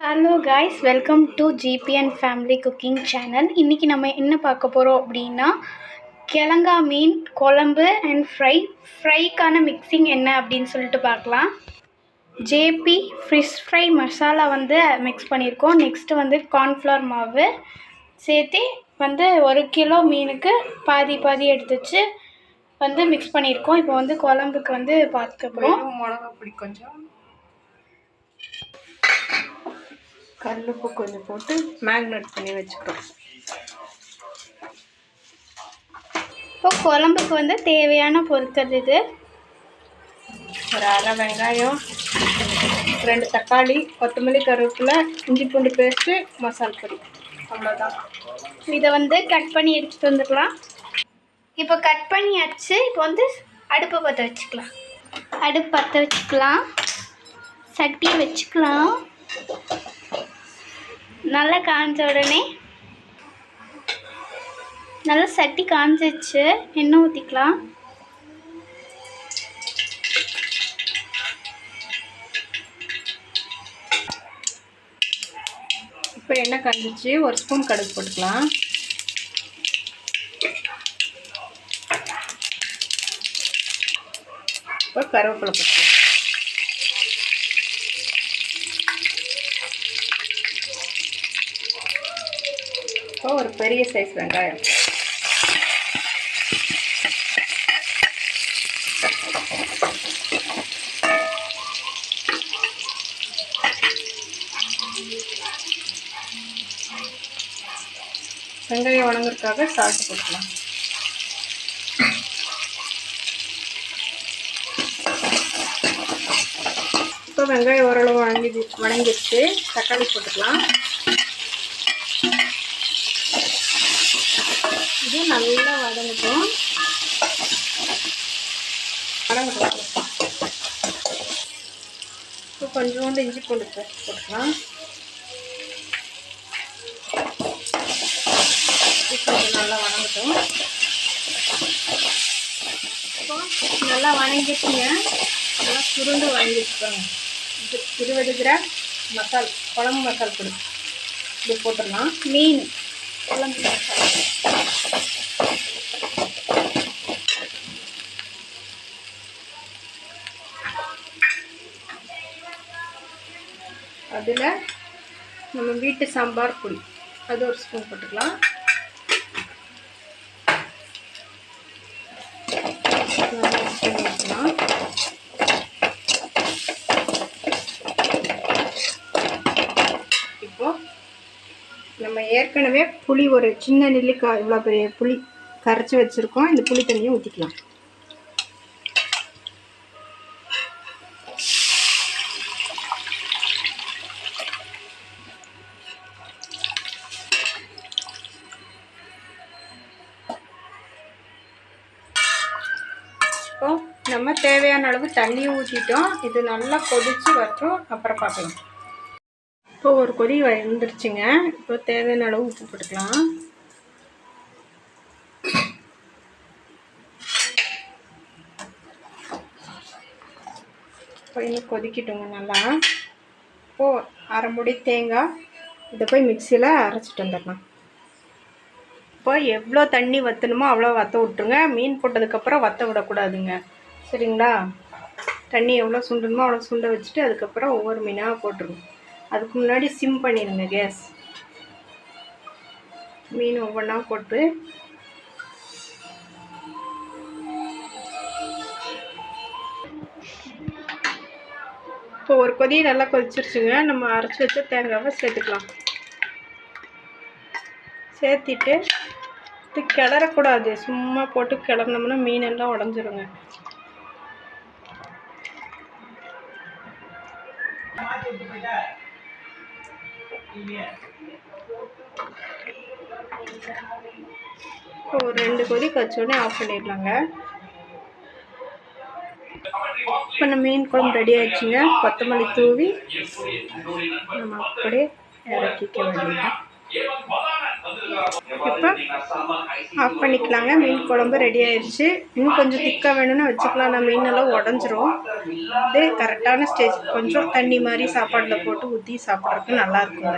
Hello guys welcome to GBN family cooking channel இன்றைக்கி நம்ம என்ன பார்க்க போகிறோம் அப்படின்னா கிழங்கா மீன் குழம்பு அண்ட் ஃப்ரை ஃப்ரைக்கான மிக்சிங் என்ன அப்படின்னு சொல்லிட்டு பார்க்கலாம். ஜேபி ஃபிஷ் ஃப்ரை மசாலா வந்து மிக்ஸ் பண்ணியிருக்கோம். நெக்ஸ்ட்டு வந்து கார்ன்ஃப்ளவர் மாவு சேர்த்து வந்து ஒரு கிலோ மீனுக்கு பாதி பாதி எடுத்துச்சு வந்து மிக்ஸ் பண்ணியிருக்கோம். இப்போ வந்து குழம்புக்கு வந்து பார்த்துக்க போகிறோம் மிளகா பிடி கொஞ்சம். கல்லுப்பு கொஞ்சம் போட்டு மேக்னேட் பண்ணி வச்சுக்கிறோம் இப்போ குழம்புக்கு வந்து தேவையான பொருட்கள் இது. ஒரு அரை வெங்காயம் ரெண்டு தக்காளி கொத்தமல்லி கருவேப்பிலை இஞ்சி பூண்டு பேஸ்ட்டு மசால் பொடி. அவ்வளோதான் இதை வந்து கட் பண்ணி எடுத்துகிட்டு வந்துக்கலாம் இப்போ கட் பண்ணியாச்சு இப்போ வந்து அடுப்பை பற்ற வச்சுக்கலாம். அடுப்பு பற்ற வச்சுக்கலாம். சட்டியை வச்சுக்கலாம். நல்லா காஞ்ச உடனே நல்லா சட்டி காஞ்சிச்சு எண்ணெய் ஊற்றிக்கலாம் இப்போ எண்ணெய் காஞ்சிச்சு ஒரு ஸ்பூன் கடுகு போட்டுக்கலாம். இப்போ கருவேப்பிலை போட்டுக்கலாம் இப்போ ஒரு பெரிய சைஸ் வெங்காயம். வெங்காயம் வணங்குறதுக்காக சால்ட் போட்டுக்கலாம். இப்போ வெங்காயம் ஓரளவு வணங்கி வணங்கிடுச்சு. தக்காளி போட்டுக்கலாம். இது நல்லா வதங்கட்டும். வதங்கட்டும். இப்போ கொஞ்சோண்டு இஞ்சி பூண்டு போட்டுக்கலாம். கொஞ்சம் நல்லா வதங்கட்டும். இப்போ நல்லா வணங்கிட்டுங்க நல்லா சுருண்டு வணங்கிட்டுருங்க இது இருபது கிராம் மசால் குழம்பு மசால் பொடி. இது போட்டுடலாம். மீன். குழம்பு அதில் நம்ம வீட்டு சாம்பார் பொடி. அது ஒரு ஸ்பூன் போட்டுக்கலாம் நல்லா mix பண்ணி வச்சுக்கலாம். இப்போ நம்ம ஏற்கனவே புளி ஒரு சின்ன நெல்லிக்காய் இவ்வளோ பெரிய புளி கரைச்சி வச்சுருக்கோம். இந்த புளி தண்ணியை ஊற்றிக்கலாம் இப்போ நம்ம தேவையான அளவு தண்ணி ஊற்றிட்டோம் இது நல்லா கொதித்து வரட்டும். அப்புறம் பார்க்கலாம். இப்போ ஒரு கொதி வந்துருச்சுங்க. இப்போ தேவையான அளவு உப்பு போட்டுக்கலாம். இப்போ இன்னும் கொதிக்கட்டுங்க நல்லா. இப்போ அரை முடி தேங்காய். இதை போய் மிக்சியில் அரைச்சிட்டு வந்துடலாம். இப்போ எவ்வளோ தண்ணி வற்றணுமோ அவ்வளோ வற்ற விட்டுருங்க. மீன் போட்டதுக்கப்புறம் வற்ற விடக்கூடாதுங்க. சரிங்களா? தண்ணி எவ்வளோ சுண்டணுமோ அவ்வளோ சுண்ட வச்சுட்டு அதுக்கப்புறம் ஒவ்வொரு மீனாக போட்டுருங்க. அதுக்கு முன்னாடி சிம் பண்ணிடுங்க கேஸ் மீன் ஒவ்வொன்றா போட்டு. இப்போ ஒரு கொதி நல்லா கொதிச்சிருச்சுங்க. நம்ம அரைச்சி வச்ச தேங்காவை சேர்த்துக்கலாம். சேர்த்திட்டு இது கிளறக்கூடாது. சும்மா போட்டு கிளறினோம்னா மீன் எல்லாம் உடஞ்சிருங்க. இப்போ ஒரு ரெண்டு கொதி கச்சோடனே ஆஃப் பண்ணிடலாங்க. இப்போ நம்ம மீன் குழம்பு ரெடி ஆயிடுச்சுங்க. கொத்தமல்லி தூவி நம்ம அப்படியே இறக்கிக்க வேண்டியதுதான். இப்போ ஆஃப் பண்ணிக்கலாங்க. மீன் குழம்பு ரெடி ஆயிடுச்சு இன்னும் கொஞ்சம் திக்காக வேணும்னு வச்சுக்கலாம். நான் மீனெல்லாம் உடஞ்சிரும். இது கரெக்டான ஸ்டேஜ் கொஞ்சம் தண்ணி மாதிரி சாப்பாடில் போட்டு ஊற்றி சாப்பிட்றதுக்கு நல்லா இருக்குங்க.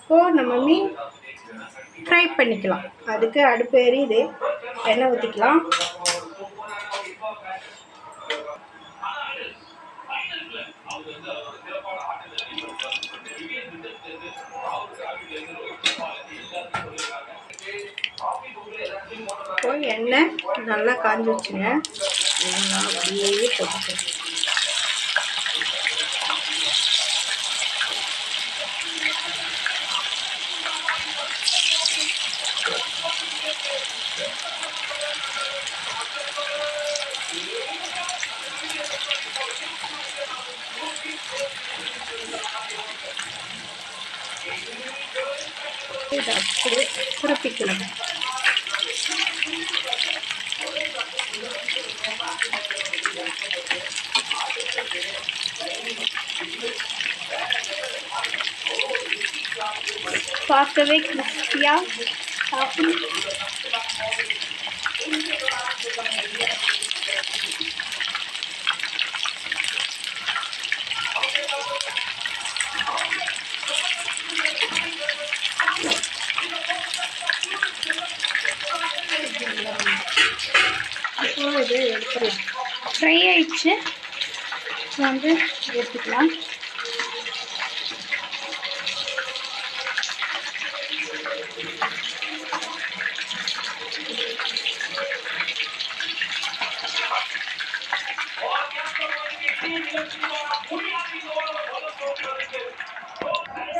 இப்போது நம்ம மீன் ஃப்ரை பண்ணிக்கலாம். அதுக்கு அடுப்பு எரியுது எண்ணெய் ஊற்றிக்கலாம் இப்போ எண்ணெய் நல்லா காஞ்சி வச்சுங்க இதெல்லாம் அப்படியே போட்டுக்கணும் இதை அப்படியே திருப்பிக்கலாம் பார்க்கவே கிறிஸ்பியாக சாப்பிடும் இப்போ இதை எடுத்துடலாம் ஃப்ரை ஆயிடுச்சு இது வந்து எடுத்துக்கலாம்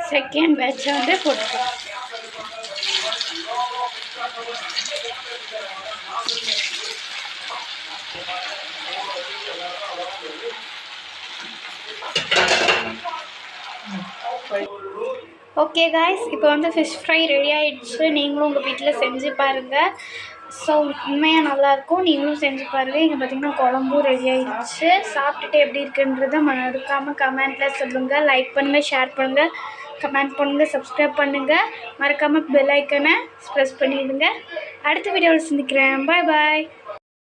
செகண்ட் பேட்சை வந்து போட்டுக்கலாம் ஓகே காய்ஸ் இப்போ வந்து ஃபிஷ் ஃப்ரை ரெடி ஆகிடுச்சு நீங்களும் உங்கள் வீட்டில் செஞ்சு பாருங்கள் ஸோ உண்மையாக நல்லாயிருக்கும் நீங்களும் செஞ்சு பாருங்கள் இங்கே பார்த்தீங்கன்னா குழம்பும் ரெடி ஆகிடுச்சு சாப்பிட்டுட்டு எப்படி இருக்குன்றதை மறக்காமல் கமெண்ட்டில் சொல்லுங்கள் லைக் பண்ணுங்கள் ஷேர் பண்ணுங்கள் கமெண்ட் பண்ணுங்கள் சப்ஸ்கிரைப் பண்ணுங்கள் மறக்காமல் பெல் ஐக்கனை ப்ரெஸ் பண்ணிவிடுங்க அடுத்த வீடியோவில் சந்திக்கிறேன். பாய் பாய்